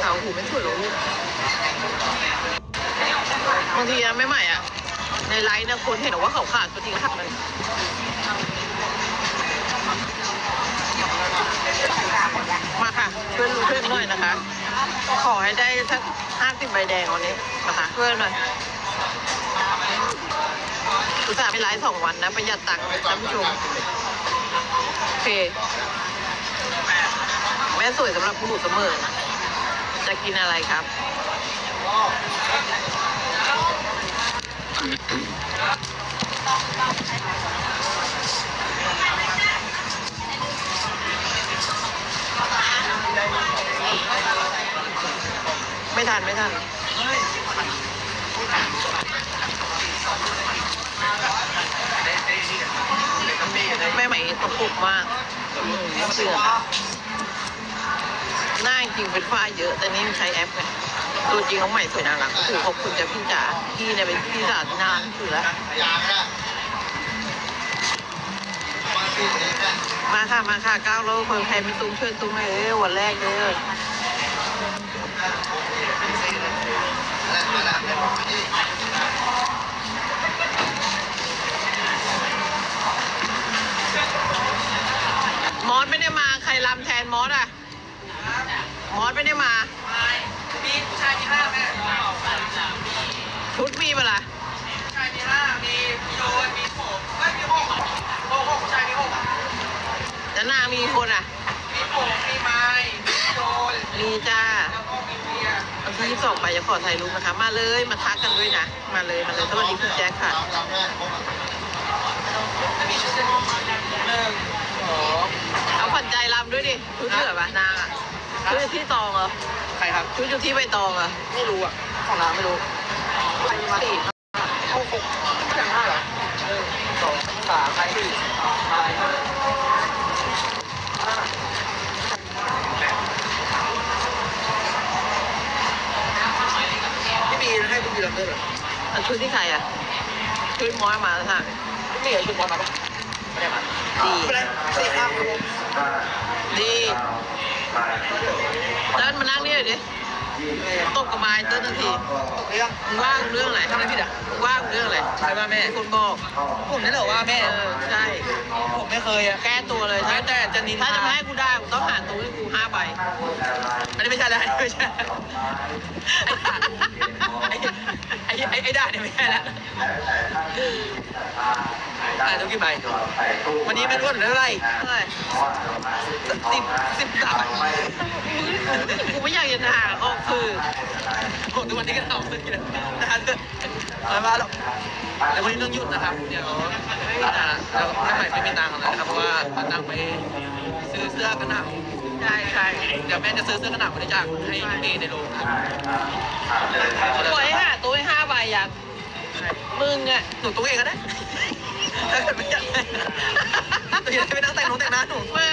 เขาหูไม่สวยหรอกลูกบางทีนะไม่ใหม่อะ ในไลน์เนี่ยคนเห็นว่าเขาขาดตัวจริงขาดมันมาค่ะช่วยรู้ช่วยหน่อยนะคะ ขอให้ได้สักห้าสิบใบแดงวันนี้นะคะช่วยหน่อยอุตส่าห์ไปไลฟ์สองวันนะประหยัดตังค์ท่านผู้ชมโอเคแม่สวยสำหรับผู้หญิงเสมอ จะกินอะไรครับ ไม่ทัน ไม่ทันแม่ใหม่ตกปุกมากเชื่อ ริงเป็นฝ้าเยอะ แต่นี่มันใช้แอปไงตัวจริงของใหม่สวยน่ารักโอ้โหขอบคุณจ้ะพี่จ๋าพี่เนี่ยเป็นพี่สาวที่นารักที่สุดแล้วมาค่ะมาค่ะก้าวโลคนใครไม่ตุ้มช่วยตุ้มเอ้ยวันแรกเลยมอสไม่ได้มาใครรำแทนมอสอะ มอสไม่ได้มามีผู้ชายมีห้าแม่ชุดมีปะล่ะผู้ชายมีห้ามีโยนมีผมไม่มีหกหกหกผู้ชายมีหกจะนามีคนอะ มีผมมีไม้มีโยนมีจ้าแล้วก็มีเบียร์วันที่สองไปจะขอถ่ายรูปนะคะ มาเลยมาทักกันด้วยนะ มาเลยมาเลยสวัสดีคุณแจ็คค่ะหนึ่งสองเอาขวัญใจรำด้วยดิชุดเหลือปะนางอะ ชุดอยู่ที่ตองเหรอใครครับชุดอยู่ที่ใบตองเหรอไม่รู้อะของร้านไม่รู้สี่หกหกอย่างห้าเหรอหนึ่งสองสามสี่ห้าพี่บีให้คุณบีรับด้วยเหรออันชุดที่ใครอะชุดมอสมาแล้วค่ะพี่บีชุดบอลมาปะไม่ได้มาดีไม่ได้สี่ห้าครั ติ้ลมานั่งนี่หน่อยดิตบกับไม้เติ้ลทันทีเรื่องมึงว่ากูเรื่องอะไรทำอะไรผิดอะมึงว่ากูเรื่องอะไรใครว่าแม่คนบอกผมนี่เหรอว่าแม่เออใช่ผมไม่เคยอะแก้ตัวเลยแม้ถ้าแต่จะนินถ้าทาจะไม่ให้กูได้กูต้องหาตัวให้กูห้าใบอันนี้ไม่ใช่แล้วอันนี้ไม่ใช่ไอ้ไอ้ไอ้ไอ้ด่าเนี่ยไม่ใช่แล้ว อ่าต้องกี่ใบวันนี้ม่รู้ว่าเท่าไหร่เฮ้ยสิบสิบสามกูไม่อยากจะหาออกคือโอ้ทุกวันนี้ก็ทำเลยนะนานเลยไม่มาหรอกแต่วันนี้ต้องหยุดนะครับ เดี๋ยวไม่มีตังค์แล้วไม่ใหม่ไม่มีตังค์แล้วนะครับเพราะว่าเอาตังค์ไปซื้อเสื้อกันหนาวใช่ใช่เดี๋ยวแม่จะซื้อเสื้อกันหนาวบริจาคให้เมย์ในโรงครับปล่อยให้ห้าตัวให้ห้าใบอยากมึงอะหนูตัวเองก็ได้ ถ้าเกิดไม่อยากได้ตัวเองไม่นั่งแต่งหนูแต่งหน้าหนู ไม่